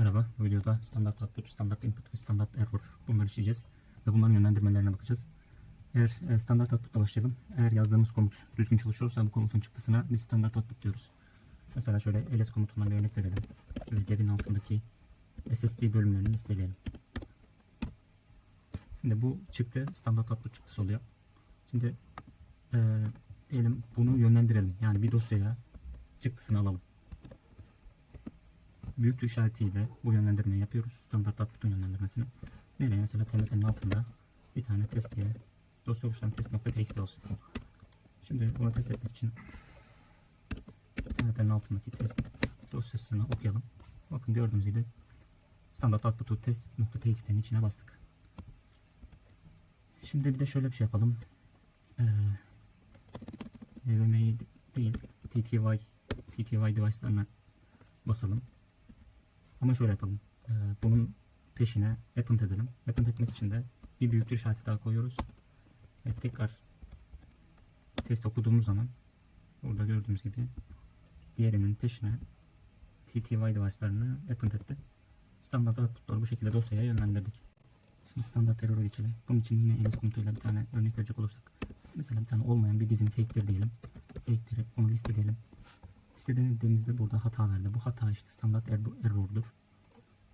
Merhaba, bu videoda standart output, standart input ve standart error bunları işleyeceğiz ve bunların yönlendirmelerine bakacağız. Eğer e, standart output'la başlayalım. Eğer yazdığımız komut düzgün çalışıyorsa bu komutun çıktısına biz standart output diyoruz. Mesela şöyle ls komutundan bir örnek verelim ve devin altındaki SSD bölümlerini listeleyelim. Şimdi bu çıktı standart output çıktısı oluyor. Şimdi e, diyelim bunu yönlendirelim. Yani bir dosyaya çıktısını alalım büyüklü işaretiyle bu yönlendirmeyi yapıyoruz. Standart output'un yönlendirmesini. Nereye? Mesela TMT'nin altında bir tane test diye dosya oluşturan test.txt olsun. Şimdi bunu test etmek için TMT'nin altındaki test dosyasını okuyalım. Bakın gördüğünüz gibi standart output'u test.txt'nin içine bastık. Şimdi bir de şöyle bir şey yapalım. Ee, değil TTY TTY device'larına basalım. Ama şöyle yapalım. Ee, bunun peşine append edelim. Append etmek için de bir büyüklük işareti daha koyuyoruz. Ve tekrar test okuduğumuz zaman burada gördüğümüz gibi diğerinin peşine TTY device'larını append etti. Standart output'ları bu şekilde dosyaya yönlendirdik. Şimdi standart error'a geçelim. Bunun için yine ls komutuyla bir tane örnek verecek olursak. Mesela bir tane olmayan bir dizini fake'tir diyelim. Fake'leri onu listeleyelim. Listelediğimizde burada hata verdi. Bu hata işte standart er- error'dur.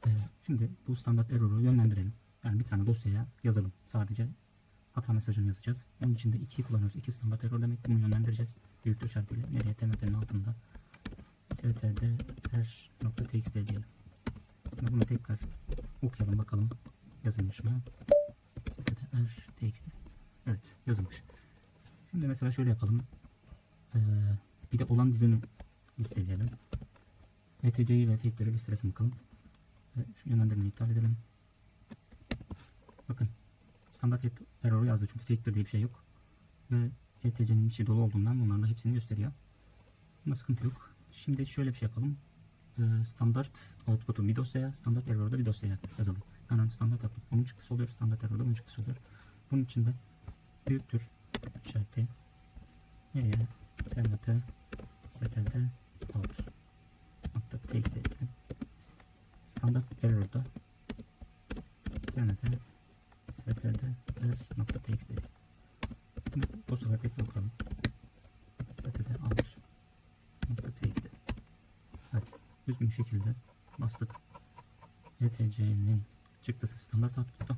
Ee, şimdi bu standart error'u yönlendirelim. Yani bir tane dosyaya yazalım. Sadece hata mesajını yazacağız. Onun için de 2'yi kullanıyoruz. 2 standart error demek. Bunu yönlendireceğiz. Büyüktür şartıyla. Nereye? TMT'nin altında. std.txt diyelim. Şimdi bunu tekrar okuyalım bakalım. Yazılmış mı? std.txt Evet yazılmış. Şimdi mesela şöyle yapalım. Ee, bir de olan dizini listeleyelim. ETC'yi ve fake'leri listelesin bakalım. Ve şu yönlendirmeyi iptal edelim. Bakın. Standart hep error'u yazdı çünkü fake'tir diye bir şey yok. Ve ETC'nin içi dolu olduğundan bunların da hepsini gösteriyor. Bunda sıkıntı yok. Şimdi şöyle bir şey yapalım. Ee, standart output'u bir dosyaya, standart error'u da bir dosyaya yazalım. Yani standart output bunun çıktısı oluyor, standart error'da bunun çıktısı oluyor. Bunun için de büyüktür işareti nereye tmp std out nokta txt diyelim. Standart error'da tmp std r nokta txt diyelim. Bu sefer tekrar bakalım. std out nokta txt Evet. Düzgün şekilde bastık. ETC'nin çıktısı standart output'ta.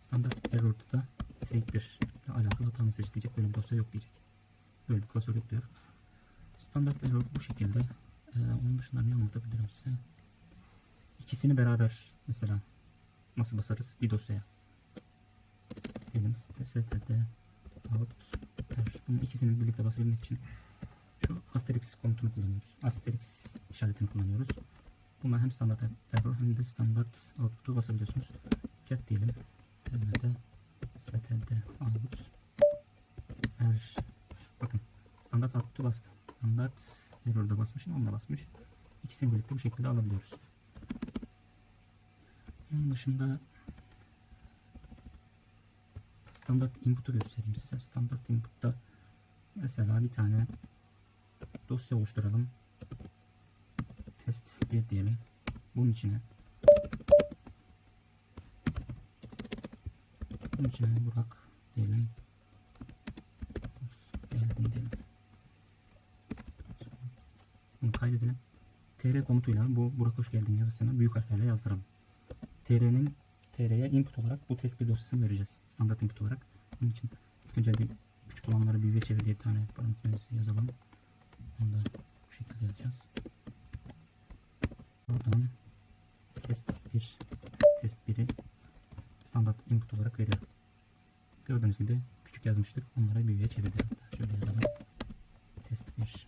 Standart error'da da fake'tir alakalı hata mesajı diyecek. Böyle bir dosya yok diyecek. Böyle bir klasör yok diyor. Standart error bu şekilde. Ee, onun dışında ne anlatabilirim size? İkisini beraber mesela nasıl basarız bir dosyaya? Diyelim std out bunun ikisini birlikte basabilmek için şu asterisk komutunu kullanıyoruz. Asterisk işaretini kullanıyoruz. Bunlar hem standart error hem de standart output'u basabiliyorsunuz. Get diyelim. tmp std out er bakın standart output'u bastı. Standart error'da basmışım, onu da basmış. İkisini birlikte bu şekilde alabiliyoruz. Onun dışında standart input'u göstereyim size. Standart input'ta mesela bir tane dosya oluşturalım. Test 1 diyelim. Bunun içine bunun içine Burak diyelim. Geldin diyelim. Bunu kaydedelim. tr komutuyla bu Burak hoş geldin yazısını büyük harflerle yazdıralım. tr'nin tr'ye input olarak bu test bir dosyasını vereceğiz. Standart input olarak. Bunun için önce bir küçük olanları büyüğe çevir diye bir tane parantez yazalım. Onu da bu şekilde yazacağız. Buradan test 1 test 1'i standart input olarak veriyor. Gördüğünüz gibi küçük yazmıştık. Onları büyüğe çevirdim. Şöyle yazalım. Test 1.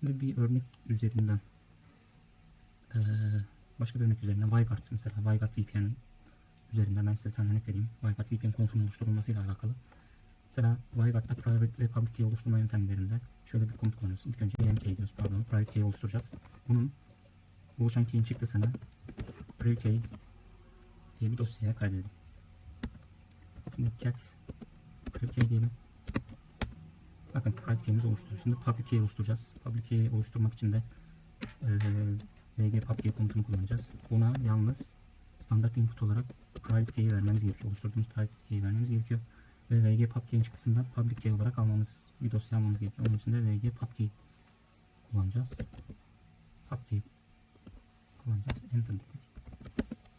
Şimdi bir örnek üzerinden başka bir örnek üzerinden WiGuard mesela WiGuard VPN üzerinden ben size bir tane örnek vereyim. WiGuard VPN konusunun oluşturulmasıyla alakalı. Mesela WiGuard'da private ve public key oluşturma yöntemlerinde şöyle bir komut kullanıyoruz. İlk önce PMK diyoruz pardon. Private key oluşturacağız. Bunun oluşan key'in çıktısını private key diye bir dosyaya kaydedelim. Şimdi cat private key diyelim. Bakın private key'imiz oluştu. Şimdi public key oluşturacağız. Public key oluşturmak için de eee VG PubKey komutunu kullanacağız. Buna yalnız standart input olarak private key'i vermemiz gerekiyor. Oluşturduğumuz private key'i vermemiz gerekiyor. Ve VG PubKey'in çıktısında public key olarak almamız, bir dosya almamız gerekiyor. Onun için de VG PubKey kullanacağız. PubKey kullanacağız. Enter dedik.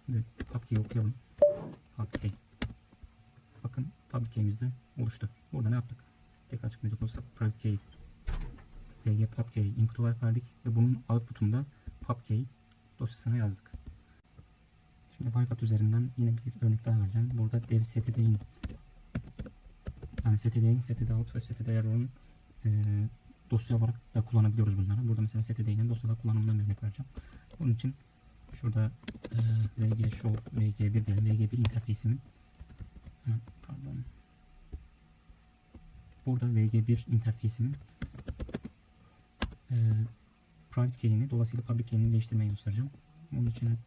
Şimdi PubKey'i okuyalım. PubKey. Bakın public key'imiz de oluştu. Burada ne yaptık? Tekrar açıklayacak olursak private key VG PubKey input olarak verdik ve bunun output'unu da PubKey dosyasına yazdık. Şimdi Wi-Fi üzerinden yine bir örnek daha vereceğim. Burada dev std'in yani std'in, std out ve std error'un e, dosya olarak da kullanabiliyoruz bunları. Burada mesela std'nin dosyalar kullanımından örnek vereceğim. Bunun için şurada e, vg show vg1 diyelim. vg1 interfeysimin ha, pardon burada vg1 interfeysimin e, private key'ini dolayısıyla public key'ini değiştirmeyi göstereceğim. Onun için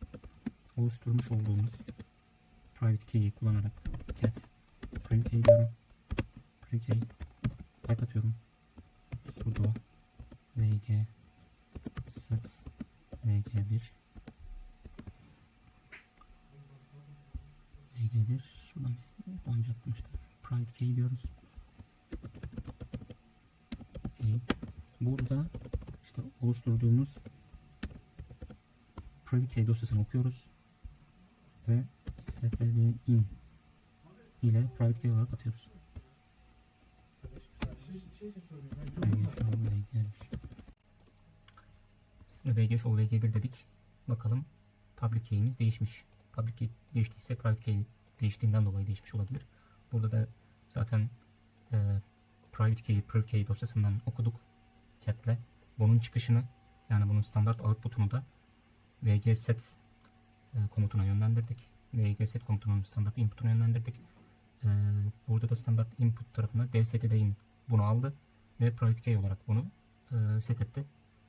oluşturmuş olduğumuz private key'i kullanarak cat private key diyorum. Private key pipe atıyorum. sudo vg set vg1 vg1 şuradan bir önce atmıştım. Private key diyoruz. Key. Burada işte oluşturduğumuz private dosyasını okuyoruz ve stdin ile private key olarak atıyoruz. VG show VG1 VG show VG1 dedik. Bakalım public key'imiz değişmiş. Public key değiştiyse private key değiştiğinden dolayı değişmiş olabilir. Burada da zaten e, private key, priv key dosyasından okuduk cat'le. Bunun çıkışını yani bunun standart output'unu da vg set e, komutuna yönlendirdik. vg set komutunun standart input'una yönlendirdik. E, burada da standart input tarafında dev set'in bunu aldı ve private key olarak bunu e, set etti.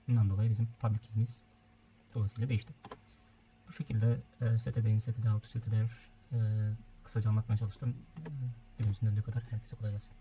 Bundan dolayı bizim public key'imiz dolayısıyla değişti. Bu şekilde e, set'in, set'in out, set'in e, kısaca anlatmaya çalıştım. Dilimizin döndüğü kadar herkese kolay gelsin.